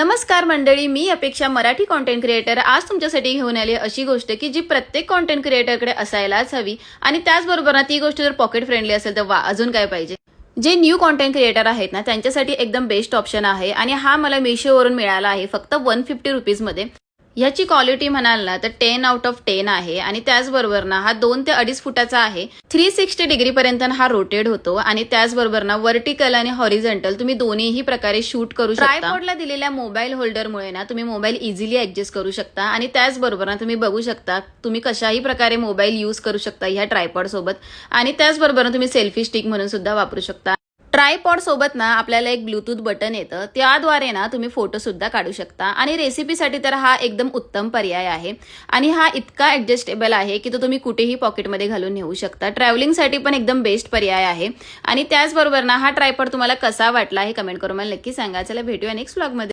नमस्कार मंडळी मी अपेक्षा मराठी कॉन्टेंट क्रिएटर आज तुमच्यासाठी घेऊन आली अशी गोष्ट की जी प्रत्येक कॉन्टेंट क्रिएटरकडे असायलाच हवी. आणि त्याचबरोबर ना ती गोष्ट जर पॉकेट फ्रेंडली असेल तर वा अजून काय पाहिजे? जे न्यू कॉन्टेंट क्रिएटर आहेत ना त्यांच्यासाठी एकदम बेस्ट ऑप्शन आहे. आणि हा मला मिशोवरून मिळाला आहे फक्त वन फिफ्टी रुपीजमध्ये ह्याची क्वालिटी म्हणाल ना तर टेन आउट ऑफ टेन आहे. आणि त्याचबरोबर ना हा दोन ते अडीच फुटाचा आहे. थ्री सिक्स्टी डिग्री पर्यंत हा रोटेड होतो. आणि त्याचबरोबर ना वर्टिकल आणि हॉरिझॉन्टल तुम्ही दोन्हीही प्रकारे शूट करू शकता. ट्रायपॉडला दिलेल्या मोबाईल होल्डरमुळे ना तुम्ही मोबाईल इझिली ऍडजस्ट करू शकता. आणि त्याचबरोबर ना तुम्ही बघू शकता तुम्ही कशाही प्रकारे मोबाईल यूज करू शकता ह्या ट्रायपॉड सोबत. आणि त्याचबरोबर तुम्ही सेल्फी स्टिक म्हणून सुद्धा वापरू शकता. ट्रायपॉड सोबत ना आपल्याला एक ब्लूटूथ बटन येतं. त्याद्वारे ना तुम्ही फोटो सुद्धा काढू शकता. आणि रेसिपीसाठी तर हा एकदम उत्तम पर्याय आहे. आणि हा इतका ऍडजस्टेबल आहे की तो तुम्ही कुठेही पॉकेटमध्ये घालून नेऊ शकता. ट्रॅव्हलिंगसाठी पण एकदम बेस्ट पर्याय आहे. आणि त्याचबरोबर ना हा ट्रायपॉड तुम्हाला कसा वाटला हे कमेंट करून मला नक्की सांगा. चला भेटूया नेक्स्ट ब्लॉगमध्ये